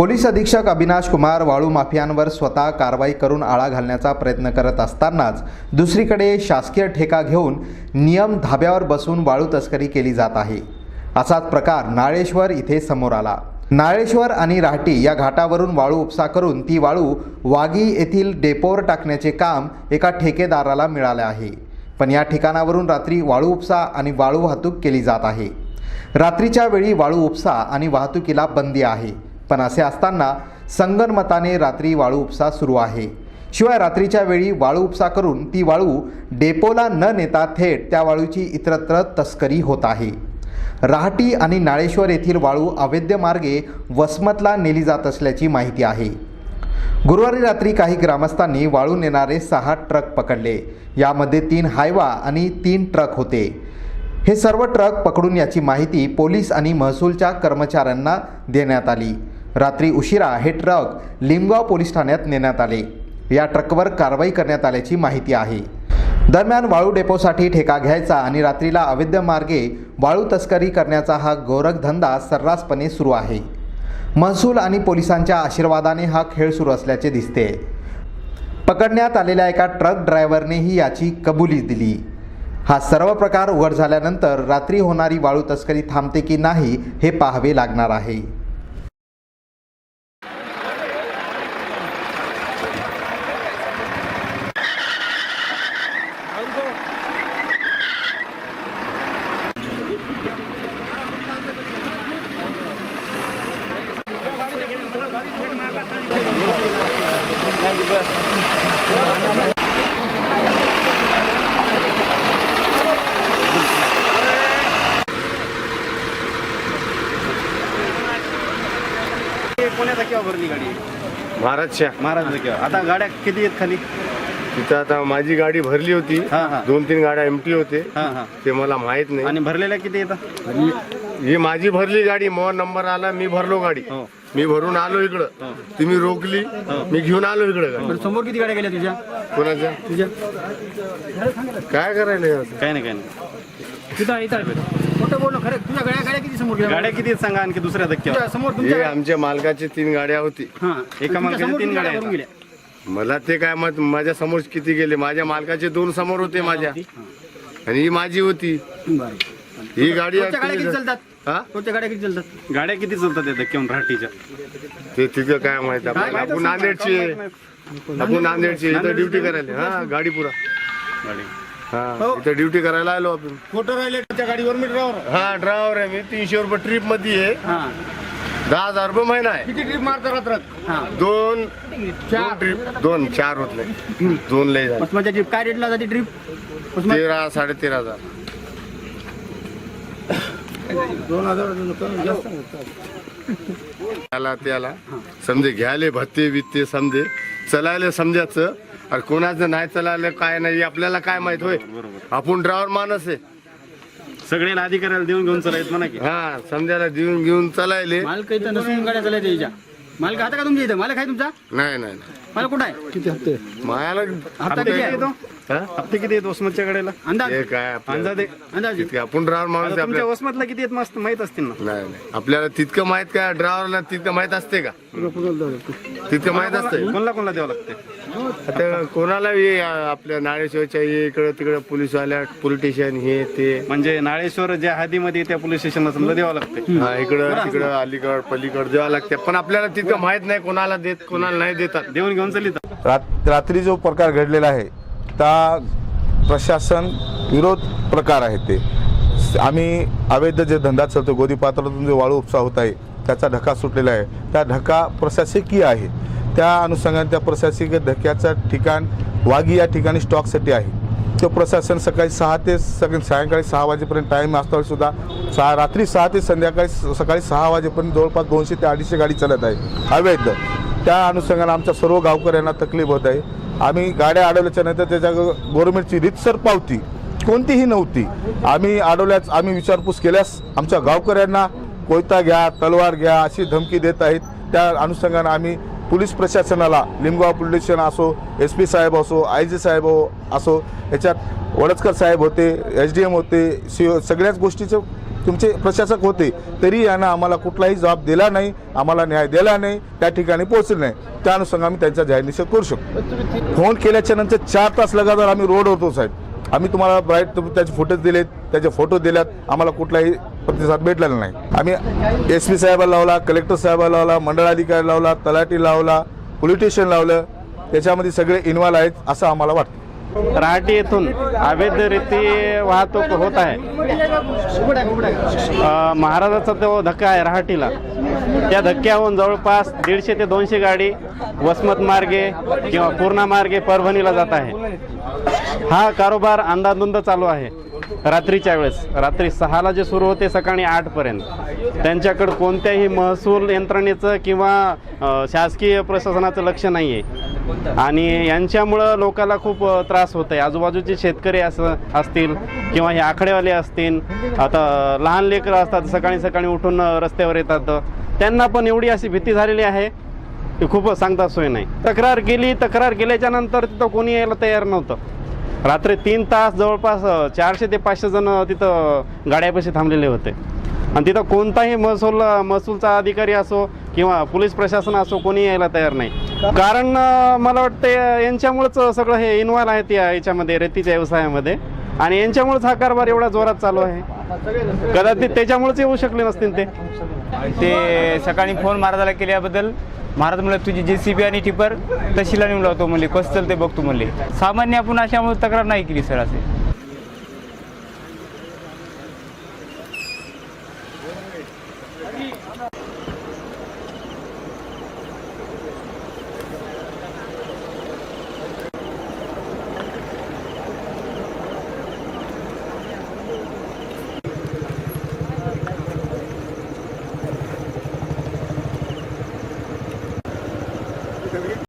Police अधीक्षक अविनाश कुमार वाळू माफियांवर स्वतः कारवाई करून आळा घालण्याचा प्रयत्न करत असतानाच दुसरीकडे शासकीय ठेका घेऊन नियम धाब्यावर बसून वाळू तस्करी केली जात आहे. असाच प्रकार नाळेश्वर इथे समोर आला. नाळेश्वर आणि राहटी या घाटावरून वाळू उपसा करून ती वाळू वागी येथील डेपोवर टाकण्याचे काम एका ठेकेदाराला मिळाले आहे. पण या ठिकाणावरून रात्री वाळू उपसा आणि वाळू वाहतूक केली जात आहे. रात्रीच्या वेळी वाळू उपसा आणि वाहतुकीला बंदी आहे. पण असे असताना संगनमताने रात्री वाळू उपसा सुरू आहे. शिवाय रात्रीच्या वेळी वाळू उपसा करून ती वाळू डेपोला न नेता थेट त्या वाळूची इतरत्र तस्करी होत आहे. राहटी आणि नाळेश्वर येथील वाळू अवैध मार्गे वसमतला नेली जात असल्याची माहिती आहे. गुरुवारी रात्री काही ग्रामस्थांनी वाळू नेणारे सहा ट्रक पकडले. यामध्ये तीन हायवा आणि तीन ट्रक होते. हे सर्व ट्रक पकडून याची माहिती पोलीस आणि महसूलच्या कर्मचाऱ्यांना देण्यात आली. रात्री उशिरा हे ट्रक लिमगाव पोलीस ठाण्यात नेण्यात आले. या ट्रकवर कारवाई करण्यात आल्याची माहिती आहे. दरम्यान वाळू डेपोसाठी ठेका घ्यायचा आणि रात्रीला अवैध मार्गे वाळू तस्करी करण्याचा हा गोरखधंदा सर्रासपणे सुरू आहे. महसूल आणि पोलिसांच्या आशीर्वादाने हा खेळ सुरू असल्याचे दिसते. पकडण्यात आलेल्या एका ट्रक ड्रायव्हरनेही याची कबुली दिली. हा सर्व प्रकार उघड झाल्यानंतर रात्री होणारी वाळू तस्करी थांबते की नाही हे पाहावे लागणार आहे. भरली गाडी महाराजच्या. महाराजाचा आता गाड्या किती आहेत खाली? तिथं आता माझी गाडी भरली होती. हा, हा. दोन तीन गाड्या एमटी होते. हा हा. ते मला माहीत नाही. आणि भरलेल्या किती येतात ही माझी भरली गाडी. मग नंबर आला मी भरलो गाडी. हो. मी भरून आलो इकडं. तुम्ही रोखली. मी घेऊन आलो इकडं. समोर किती गाड्या गेल्या तुझ्या? कोणाच्या? तुझ्या. काय करायला हे असं? काय नाही काय नाही. तिथं इथं. खोटं बोलणं खरं. तुझ्या गाड्या गाड्या किती समोर गेल्या? गाड्या किती आहेत सांगा आणखी दुसऱ्या धक्क्यावर. तुझ्या समोर हे तुमच्या आमच्या मालकाची तीन गाड्या होती. हा. एका मालकाच्या समोर तीन किती गाड्या भरून आहेत. गेल्या? मला ते काय मत माझ्यासमोर किती गेले. माझ्या मालकाचे दोन समोर होते माझ्या. आणि ही माझी होती. बरं. ही गाडी रोजच्या गाड्या किती चालतात? हा? रोजच्या गाड्या किती चालतात? गाड्या किती चालतात त्या ते तिथं काय माहीत आपल्याला आपण नांदेडची. आपण नांदेडची. इथं ड्युटी करायला हा गाडी पुरा. गाडी. हा इथं ड्युटी करायला आलो आपण. खोटं राहिले त्या गाडीवर? मी ड्रायव्हर हा ड्रायव्हर आहे मी. तीनशे रुपये ट्रिपमध्ये आहे. हा. दहा हजार रुपये महिना आहे. किती ट्रिप मारता रात्रात हा. दोन दोन ट्रिप दोन चार होत नाही. दोन लय झाले. ट्रिप काय रेटला जाते ट्रिप तेरा साडे तेरा हजार. दोन हजार जास्त त्याला त्याला समजे घ्यायले भत्ते बित्ते समजे. चलायले समजायचं आणि कोणाचं नाही चलायला काय नाही आपल्याला काय माहीत होय? आपण ड्रायव्हर माणूस आहे. सगळ्याला अधिकाऱ्याला देऊन घेऊन चलायत म्हणा की. हा समजायला देऊन घेऊन चलायले. मालक इथं नसून गाड्या चालायच्या याच्या. मालक आता का तुमच्या इथं? मालक आहे तुमचा? नाही नाही नाही. मला कुठं आहे? किती हप्ते मायाला हप्ता किती आहे? हा? हप्ते किती आहेत वसमतच्या गाड्याला अंदाज. हे काय आपल्याला- अंदाजे. अंदाज. तितके आपण ड्रायव्हर माणूस आता आहे तुमच्या आपल्याला वसमतला किती आहेत मस्त माहीत असतील ना? नाही नाही. आपल्याला तितकं माहीत काय ड्रायव्हरला तितकं माहीत असते का? तितकं माहीत असते. कोणला कोणला द्यावं लागते? आता कोणाला आपल्या नाळेश्वरच्या ये इकडं तिकडं पोलीस वाल्या पोलिटिशियन हे ते. म्हणजे नाळेश्वर ज्या हद्दीमध्ये त्या पोलीस स्टेशनला समजा द्यावं लागते. हा, इकडं तिकडं अलीकड पलीकड द्यावं लागते. पण आपल्याला तितकं माहीत नाही कोणाला देत कोणाला नाही देतात. देऊन घेऊन चलित रात रात्री जो प्रकार घडलेला आहे त्या प्रशासन विरोध प्रकार आहे ते. आम्ही अवैध जे धंदा चालतो गोदीपात्रातून जे जो वाळू उपसा होत आहे त्याचा धक्का सुटलेला आहे. त्या धक्का प्रशासकीय आहे. त्या अनुषंगाने त्या प्रशासकीय धक्क्याचं ठिकाण वाघी या ठिकाणी स्टॉकसाठी आहे. तो प्रशासन सकाळी सहा ते सकाळी सायंकाळी सहा वाजेपर्यंत टाईम असताना सुद्धा. सहा रात्री सहा ते संध्याकाळी सकाळी सहा वाजेपर्यंत जवळपास दोनशे ते अडीचशे गाडी चालत आहे. अवैध. त्या अनुषंगाने आमच्या सर्व गावकऱ्यांना तकलीफ होत आहे. आम्ही गाड्या अडवल्याच्या नंतर त्याच्या गव्हर्नमेंटची रितसर पावती कोणतीही नव्हती. आम्ही अडवल्यास आम्ही विचारपूस केल्यास आमच्या गावकऱ्यांना कोयता घ्या तलवार घ्या अशी धमकी देत आहेत. त्या अनुषंगाने आम्ही पोलीस प्रशासनाला लिमगाव पोलीस स्टेशन असो एस पी साहेब असो आय जी साहेब असो याच्यात वडचकर साहेब होते एच डी एम होते सी सगळ्याच गोष्टीचं तुमचे प्रशासक होते तरी यांना आम्हाला कुठलाही जबाब दिला नाही आम्हाला न्याय दिला नाही त्या ठिकाणी पोहोचले नाही. त्या अनुषंगाने आम्ही त्यांचा जाहीर निषेध करू शकतो. फोन केल्याच्यानंतर चार तास लगातार आम्ही रोड होतो साहेब. आम्ही तुम्हाला ब्राईट त्याचे फोटोज दिलेत त्याचे फोटो दिल्यात. आम्हाला कुठलाही प्रतिसाद भेटलेला नाही. आम्ही एस पी साहेबाला लावला कलेक्टर साहेबाला लावला मंडळाधिकारी लावला तलाठी लावला पोलीस स्टेशन लावलं. त्याच्यामध्ये सगळे इन्व्हॉल्व आहेत असं आम्हाला वाटतं. रहाटी येथून अवैधरीती वाहतूक होत आहे. महाराजाचा तो धक्का आहे रहाटीला त्या धक्क्याहून जवळपास दीडशे ते दोनशे गाडी वसमत मार्गे किंवा पूर्णा मार्गे परभणीला जात आहे. हा कारोबार अंदाधुंद चालू आहे. रात्रीच्या वेळेस रात्री सहाला जे सुरू होते सकाळी आठपर्यंत. त्यांच्याकडं कोणत्याही महसूल यंत्रणेचं किंवा शासकीय प्रशासनाचं लक्ष नाही आहे आणि यांच्यामुळं लोकांना खूप त्रास होत आहे आजूबाजूचे शेतकरी असं असतील किंवा हे आखडेवाले असतील. आता लहान लेकरं असतात सकाळी सकाळी उठून रस्त्यावर येतात. त्यांना पण एवढी अशी भीती झालेली आहे की खूप सांगता सोय नाही. तक्रार केली तक्रार केल्याच्यानंतर तिथं कोणी यायला तयार नव्हतं. रात्री तीन तास जवळपास चारशे ते पाचशे जण तिथं गाड्यापाशी थांबलेले होते. आणि तिथं कोणताही महसूल महसूलचा अधिकारी असो किंवा पोलीस प्रशासन असो कोणी यायला तयार नाही. कारण मला वाटतं यांच्यामुळेच सगळं हे इन्व्हॉल्व आहेत या याच्यामध्ये रेतीच्या व्यवसायामध्ये. आणि यांच्यामुळेच हा कारभार एवढा जोरात चालू आहे. कदाचित त्याच्यामुळेच येऊ शकले नसतील ते. ते सकाळी फोन महाराजाला केल्याबद्दल महाराज म्हणले तुझी जे सी बी आणि टिपर तशीला नेऊन लावतो म्हणले कसं चालते बघतो म्हणले. सामान्य आपण अशामुळे तक्रार नाही केली सर असे.